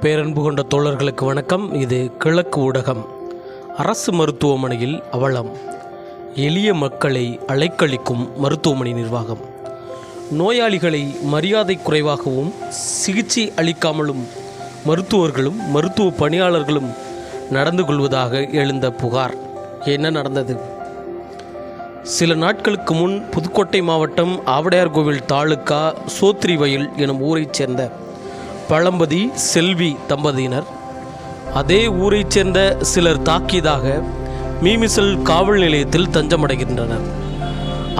பேரன்பு கொண்ட தோழர்களுக்கு வணக்கம். இது கிழக்கு ஊடகம். அரசு மருத்துவமனையில் அவலம். எளிய மக்களை அலைக்கழிக்கும் மருத்துவமனை நிர்வாகம். நோயாளிகளை மரியாதை குறைவாகவும் சிகிச்சை அளிக்காமலும் மருத்துவர்களும் மருத்துவ பணியாளர்களும் நடந்து கொள்வதாக எழுந்த புகார். என்ன நடந்தது? சில நாட்களுக்கு முன் புதுக்கோட்டை மாவட்டம் ஆவடையார்கோவில் சோத்ரி வயல் எனும் ஊரைச் சேர்ந்த பழம்பதி செல்வி தம்பதியினர். அதே ஊரைச் சேர்ந்த சிலர் தாக்கியதாக மீமிசல் காவல் நிலையத்தில் தஞ்சமடைகின்றனர்.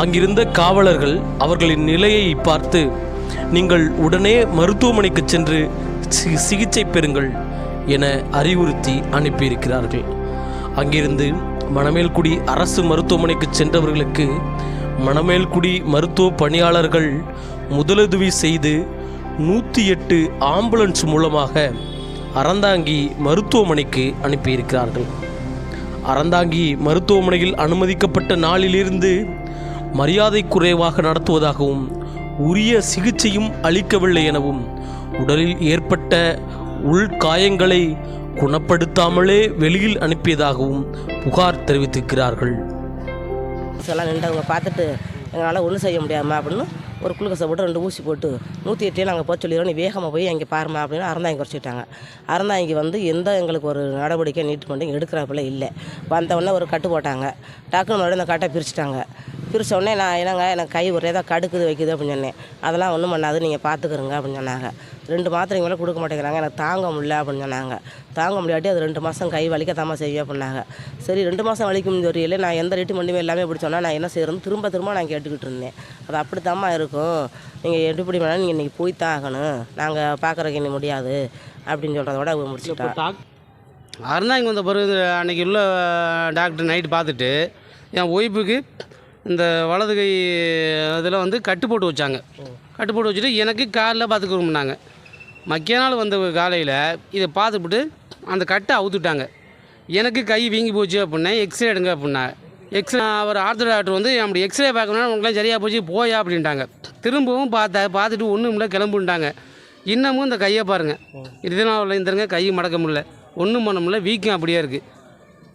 அங்கிருந்த காவலர்கள் அவர்களின் நிலையை பார்த்து நீங்கள் உடனே மருத்துவமனைக்கு சென்று சிகிச்சை பெறுங்கள் என அறிவுறுத்தி அனுப்பியிருக்கிறார்கள். அங்கிருந்து மணமேல்குடி அரசு மருத்துவமனைக்கு சென்றவர்களுக்கு மணமேல்குடி மருத்துவ பணியாளர்கள் முதலுதவி செய்து நூற்றி எட்டு ஆம்புலன்ஸ் மூலமாக அறந்தாங்கி மருத்துவமனைக்கு அனுப்பியிருக்கிறார்கள். அறந்தாங்கி மருத்துவமனையில் அனுமதிக்கப்பட்ட நாளிலிருந்து மரியாதை குறைவாக நடத்துவதாகவும் உரிய சிகிச்சையும் அளிக்கவில்லை எனவும் உடலில் ஏற்பட்ட உள்காயங்களை குணப்படுத்தாமலே வெளியில் அனுப்பியதாகவும் புகார் தெரிவித்திருக்கிறார்கள். எல்லாம் நின்றவங்க பார்த்துட்டு எங்களால் ஒன்றும் செய்ய முடியாமா அப்படின்னு ஒரு குளுக்கசை போட்டு ரெண்டு ஊசி போட்டு நூற்றி எட்டையும் நாங்கள் போக சொல்லிடுறோம். நீ வேகமாக போய் அங்கே பாருமா அப்படின்னு அறந்தாங்க குறைச்சிட்டாங்க. அறந்தாங்க வந்து எந்த எங்களுக்கு ஒரு நடவடிக்கை நீட்மெண்ட் எடுக்கிறாப்புல இல்லை. வந்தவொடனே ஒரு கட்டு போட்டாங்க. டக்குனு மறுபடியும் அந்த கட்டை பிரிச்சுட்டாங்க. பிரிச்ச உடனே நான் என்னங்க எனக்கு கை ஒரே தான் கடுக்குது வைக்குது அப்படின்னு சொன்னேன். அதெல்லாம் ஒன்றும் பண்ணாது நீங்கள் பார்த்துக்கிறங்க அப்படின்னு சொன்னாங்க. ரெண்டு மாத்திரை மேலே கொடுக்க மாட்டேங்கிறாங்க எனக்கு தாங்க முடியல அப்படின்னு சொன்னாங்க. தாங்க முடியாட்டி அது ரெண்டு மாதம் கை வலிக்க வலிக்கத்தாம செய்வேன் அப்படின்னாங்க. சரி ரெண்டு மாதம் வலிக்கும் தெரியல நான் எந்த ட்ரீட்மெண்ட்டுமே எல்லாமே இப்படி சொன்னால் நான் என்ன செய்யறது? திரும்ப திரும்ப நான் கேட்டுக்கிட்டு இருந்தேன். அது அப்படித்தாம்மா இருக்கும். நீங்கள் எப்படி வேணாலும் நீங்கள் இன்றைக்கி போய் தான் ஆகணும். நாங்கள் பார்க்குறக்கு இனி முடியாது அப்படின்னு சொல்கிறத விட முடிச்சுட்டா. இங்கே வந்த பிறகு அன்றைக்கி உள்ள டாக்டர் நைட்டு பார்த்துட்டு என் ஒய்ஃபுக்கு இந்த வலது கை இதில் வந்து கட்டு போட்டு வச்சாங்க. கட்டு போட்டு வச்சுட்டு எனக்கு காலில் பார்த்துக்கிறோம்னாங்க மக்கிய நாள் வந்த காலையில் இதை பார்த்துப்புட்டு அந்த கட்டை அவுத்துட்டாங்க. எனக்கு கை வீங்கி போச்சு அப்படின்னா எக்ஸ்ரே எடுங்க அப்படின்னா. எக்ஸ்ரே அவர் ஆர்த்தோ டாக்டர் வந்து அப்படி எக்ஸ்ரே பார்க்கணும்னா உங்களுக்குலாம் சரியாக போச்சு போயா அப்படின்ட்டாங்க. திரும்பவும் பார்த்தா பார்த்துட்டு ஒன்றும் இல்லை கிளம்புன்ட்டாங்க. இன்னமும் இந்த கையை பாருங்கள் இதனால் இந்தருங்க கை மடக்க முடியல. ஒன்றும் பண்ண முடியல வீக்கம் அப்படியே இருக்குது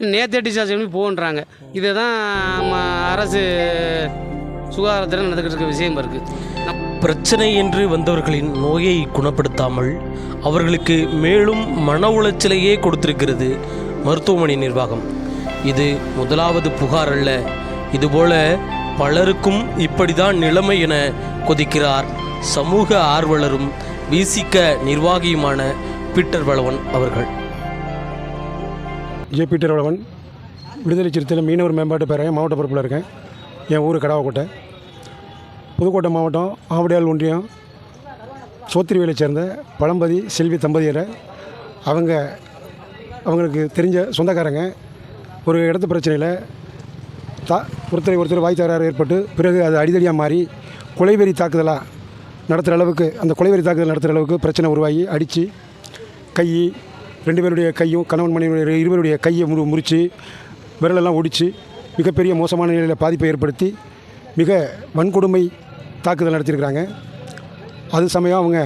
நேற்றே டிஸ்சார்ஜ் பண்ணி போகன்றாங்க. இதை தான் நம்ம அரசு சுகாதாரத்தில் நடந்துக்கிட்டு இருக்க விஷயம் இருக்குது பிரச்சனை என்று வந்தவர்களின் நோயை குணப்படுத்தாமல் அவர்களுக்கு மேலும் மன உளைச்சலையே கொடுத்திருக்கிறது மருத்துவமனை நிர்வாகம். இது முதலாவது புகார் அல்ல. இதுபோல பலருக்கும் இப்படிதான் நிலைமை என கொதிக்கிறார் சமூக ஆர்வலரும் விசிக நிர்வாகியுமான பீட்டர் வளவன் அவர்கள். ஜேபி பீட்டர் விடுதலை சிறுத்தையில் மீனவர் மேம்பாட்டு பேரவையும் மாவட்ட பொறுப்பில் இருக்கேன். என் ஊர் கடாவக்கோட்டை. புதுக்கோட்டை மாவட்டம் ஆவடியால் ஒன்றியம் சோத்திரிவேலை சேர்ந்த பழம்பதி செல்வி தம்பதியரை அவங்க அவங்களுக்கு தெரிஞ்ச சொந்தக்காரங்க. ஒரு இடத்து பிரச்சனையில் தா ஒருத்தரை ஒருத்தர் வாய் தகராறு ஏற்பட்டு பிறகு அது அடிதடியாக மாறி கொலைவெறி தாக்குதலாக நடத்துகிற அளவுக்கு அந்த கொலைவெறி தாக்குதல் நடத்துகிற அளவுக்கு பிரச்சனை உருவாகி அடித்து கை ரெண்டு பேருடைய கையும் கணவன் மனைவி இருவருடைய கையை முறு முறித்து விரலெல்லாம் ஒடித்து மிகப்பெரிய மோசமான நிலையில் பாதிப்பை ஏற்படுத்தி மிக வன்கொடுமை தாக்குதல் நடத்தியிருக்கிறாங்க. அது சமயம் அவங்க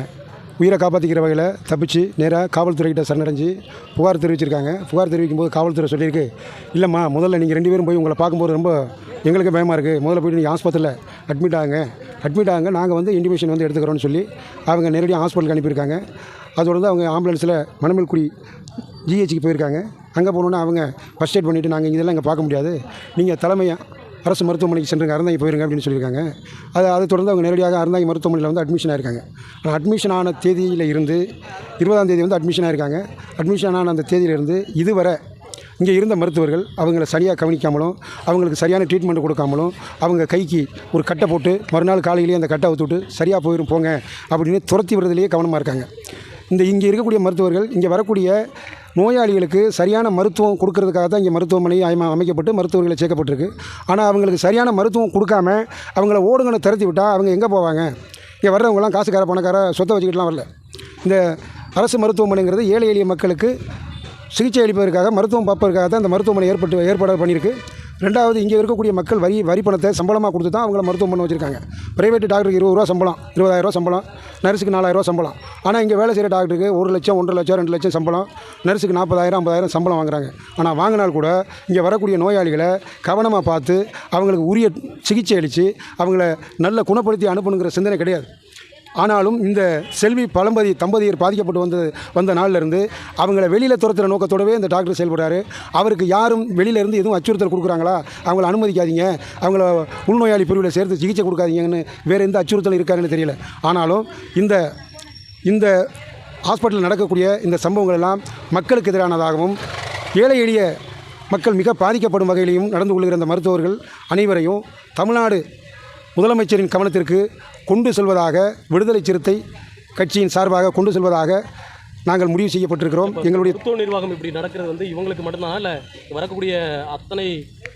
உயிரை காப்பாற்றிக்கிற வகையில் தப்பிச்சு நேராக காவல்துறைக்கிட்ட சரணடைஞ்சு புகார் தெரிவிச்சிருக்காங்க. புகார் தெரிவிக்கும் போது காவல்துறை சொல்லியிருக்கு இல்லைம்மா முதல்ல நீங்கள் ரெண்டு பேரும் போய் உங்களை பார்க்கும்போது ரொம்ப எங்களுக்கு பயமாக இருக்குது முதல்ல போய் நீங்கள் ஆஸ்பத்திரியில் அட்மிட் ஆகுங்க. அட்மிட் ஆகுங்க. நாங்கள் வந்து இன்டிமேஷன் வந்து எடுத்துக்கிறோன்னு சொல்லி அவங்க நேரடியாக ஹாஸ்பிட்டலுக்கு அனுப்பியிருக்காங்க. அதோட அவங்க ஆம்புலன்ஸில் மணமல்குடி ஜிஹெச்சுக்கு போயிருக்காங்க. அங்கே போனோன்னா அவங்க ஃபஸ்ட் எய்ட் பண்ணிவிட்டு நாங்கள் இதெல்லாம் இங்கே பார்க்க முடியாது. நீங்கள் தலைமையாக அரசு மருத்துவமனைக்கு சென்றுங்க அறந்தாங்கி போயிருங்க அப்படின்னு சொல்லியிருக்காங்க. அது அதை தொடர்ந்து அவங்க நேரடியாக அறந்தாங்கி மருத்துவமனையில் வந்து அட்மிஷன் ஆயிருக்காங்க. ஆனால் அட்மிஷன் ஆன தேதியில் இருந்து இருபதாம் தேதி வந்து அட்மிஷன் ஆயிருக்காங்க. அட்மிஷன் ஆன அந்த தேதியிலிருந்து இதுவரை இங்கே இருந்த மருத்துவர்கள் அவங்கள சரியாக கவனிக்காமலும் அவங்களுக்கு சரியான ட்ரீட்மெண்ட் கொடுக்காமலும் அவங்க கைக்கு ஒரு கட்டை போட்டு மறுநாள் காலையிலேயே அந்த கட்டை ஊற்றுட்டு சரியாக போயிடும் போங்க அப்படின்னு துரத்தி விடுறதுலேயே கவனமாக இருக்காங்க. இந்த இங்கே இருக்கக்கூடிய மருத்துவர்கள் இங்கே வரக்கூடிய நோயாளிகளுக்கு சரியான மருத்துவம் கொடுக்கறதுக்காக தான் இங்கே மருத்துவமனை அமைக்கப்பட்டு மருத்துவர்களை சேர்க்கப்பட்டிருக்கு. ஆனால் அவங்களுக்கு சரியான மருத்துவம் கொடுக்காம அவங்கள ஓடுங்கன்னு திறத்தி விட்டால் அவங்க எங்கே போவாங்க? இங்கே வர்றவங்கலாம் காசுக்கார பணக்கார சொத்தை வச்சுக்கிட்டுலாம் வரல. இந்த அரசு மருத்துவமனைங்கிறது ஏழை எளிய மக்களுக்கு சிகிச்சை அளிப்பதற்காக மருத்துவம் பார்ப்பதற்காக தான் இந்த மருத்துவமனை ஏற்பட்டு ஏற்பாடு பண்ணியிருக்கு. ரெண்டாவது இங்கே இருக்கக்கூடிய மக்கள் வரி வரி பணத்தை சம்பளமாக கொடுத்து தான் அவங்கள மருத்துவம் பண்ண வச்சுருக்காங்க. ப்ரைவேட் டாக்டருக்கு இருபது ரூபா சம்பளம் இருபதாயிரரூவா சம்பளம் நர்ஸுக்கு நாலாயிரரூவா சம்பளம். ஆனால் இங்கே வேலை செய்கிற டாக்டருக்கு ஒரு லட்சம் ஒன்றரை லட்சம் ரெண்டு லட்சம் சம்பளம் நர்ஸுக்கு நாற்பதாயிரம் ஐம்பதாயிரம் சம்பளம் வாங்குறாங்க. ஆனால் வாங்கினால் கூட இங்கே வரக்கூடிய நோயாளிகளை கவனமாக பார்த்து அவங்களுக்கு உரிய சிகிச்சை அளித்து அவங்கள நல்ல குணப்படுத்தி அனுப்பணுங்கிற சிந்தனை கிடையாது. ஆனாலும் இந்த செல்வி பழம்பதி தம்பதியர் பாதிக்கப்பட்டு வந்த வந்த நாள்லேருந்து அவங்கள வெளியில் துரத்துகிற நோக்கத்தோடவே இந்த டாக்டர் செயல்படுறாரு. அவருக்கு யாரும் வெளியில இருந்து எதுவும் அச்சுறுத்தல் கொடுக்குறாங்களா? அவங்கள அனுமதிக்காதீங்க. அவங்கள உள்நோயாளி பிரிவில் சேர்த்து சிகிச்சை கொடுக்காதீங்கன்னு வேறு எந்த அச்சுறுத்தல் இருக்காருன்னு தெரியல. ஆனாலும் இந்த இந்த ஹாஸ்பிட்டலில் நடக்கக்கூடிய இந்த சம்பவங்கள் எல்லாம் மக்களுக்கு எதிரானதாகவும் ஏழை எளிய மக்கள் மிக பாதிக்கப்படும் வகையிலையும் நடந்து கொள்கிற இந்த மருத்துவர்கள் அனைவரையும் தமிழ்நாடு முதலமைச்சரின் கவனத்திற்கு கொண்டு செல்வதாக விடுதலை சிறுத்தை கட்சியின் சார்பாக கொண்டு செல்வதாக நாங்கள் முடிவு செய்யப்பட்டிருக்கிறோம். எங்களுடைய மருத்துவ நிர்வாகம் இப்படி நடக்கிறது வந்து இவங்களுக்கு மட்டும்தான் இல்லை வரக்கூடிய அத்தனை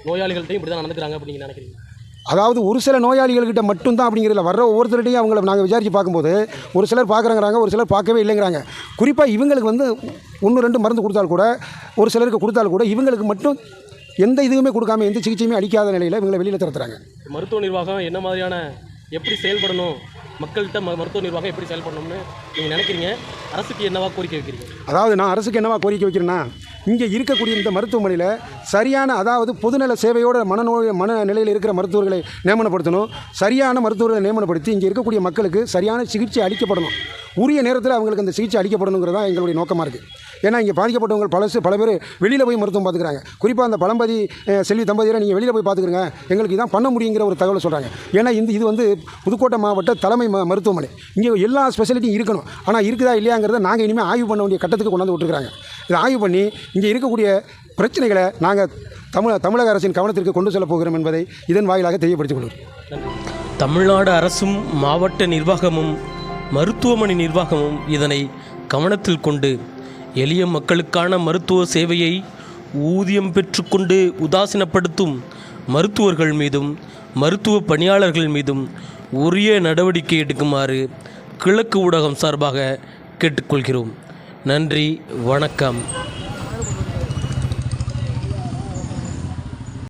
நோயாளிகள்ட்டையும் இப்படி தான் நடந்துக்கிறாங்க அப்படின்னு நினைக்கிறீங்க? அதாவது ஒரு சில நோயாளிகள்கிட்ட மட்டும்தான் அப்படிங்கிறதுல வர்ற ஒவ்வொருத்தருடையும் அவங்கள நாங்கள் விசாரித்து பார்க்கும்போது ஒரு சிலர் பார்க்குறாங்கிறாங்க ஒரு சிலர் பார்க்கவே இல்லைங்கிறாங்க. குறிப்பாக இவங்களுக்கு வந்து ஒன்று ரெண்டு மருந்து கொடுத்தால் கூட ஒரு சிலருக்கு கொடுத்தால் கூட இவங்களுக்கு மட்டும் எந்த இதுவுமே கொடுக்காம எந்த சிகிச்சையுமே அளிக்காத நிலையில் இவங்களை வெளியில் திறத்துறாங்க மருத்துவ நிர்வாகம் என்ன மாதிரியான எப்படி செயல்படணும்? மக்கள்கிட்ட மருத்துவ நிர்வாகம் எப்படி செயல்படணும்னு நீங்கள் நினைக்கிறீங்க? அரசுக்கு என்னவா கோரிக்கை வைக்கிறீங்க? அதாவது நான் அரசுக்கு என்னவா கோரிக்கை வைக்கிறேன்னா இங்கே இருக்கக்கூடிய இந்த மருத்துவமனையில் சரியான அதாவது பொதுநல சேவையோட மனநோய் மனநிலையில் இருக்கிற மருத்துவர்களை நியமனப்படுத்தணும். சரியான மருத்துவர்களை நியமனப்படுத்தி இங்கே இருக்கக்கூடிய மக்களுக்கு சரியான சிகிச்சை அளிக்கப்படணும். உரிய நேரத்தில் அவங்களுக்கு அந்த சிகிச்சை அளிக்கப்படுங்கிறது தான் எங்களுடைய நோக்கமாக இருக்குது ஏன்னா இங்கே பாதிக்கப்பட்டவங்க பல பல பேர் வெளியில் போய் மருத்துவம் பார்த்துக்கிறாங்க. குறிப்பாக அந்த பழம்பதி செல்வி தம்பதியரை நீங்கள் வெளியில் போய் பார்த்துக்கிறங்க. எங்களுக்கு இதான் பண்ண முடியுங்கிற ஒரு தகவலை சொல்கிறாங்க ஏன்னா இந்த இது வந்து புதுக்கோட்டை மாவட்ட தலைமை ம மருத்துவமனை. இங்கே எல்லா ஸ்பெஷலிட்டியும் இருக்கணும். ஆனால் இருக்குதா இல்லையாங்கிறத நாங்கள் இனிமேல் ஆய்வு பண்ண வேண்டிய கட்டத்துக்கு கொண்டாந்து விட்டுருக்காங்க இதை ஆய்வு பண்ணி இங்கே இருக்கக்கூடிய பிரச்சனைகளை நாங்கள் தமிழ தமிழக அரசின் கவனத்திற்கு கொண்டு செல்லப் போகிறோம் என்பதை இதன் வாயிலாக தெரியப்படுத்திக் கொள்கிறோம். தமிழ்நாடு அரசும் மாவட்ட நிர்வாகமும் மருத்துவமனை நிர்வாகமும் இதனை கவனத்தில் கொண்டு எளிய மக்களுக்கான மருத்துவ சேவையை ஊதியம் பெற்றுக்கொண்டு உதாசீனப்படுத்தும் மருத்துவர்கள் மீதும் மருத்துவ பணியாளர்கள் மீதும் உரிய நடவடிக்கை எடுக்குமாறு கிழக்கு ஊடகம் சார்பாக கேட்டுக்கொள்கிறோம். நன்றி வணக்கம்.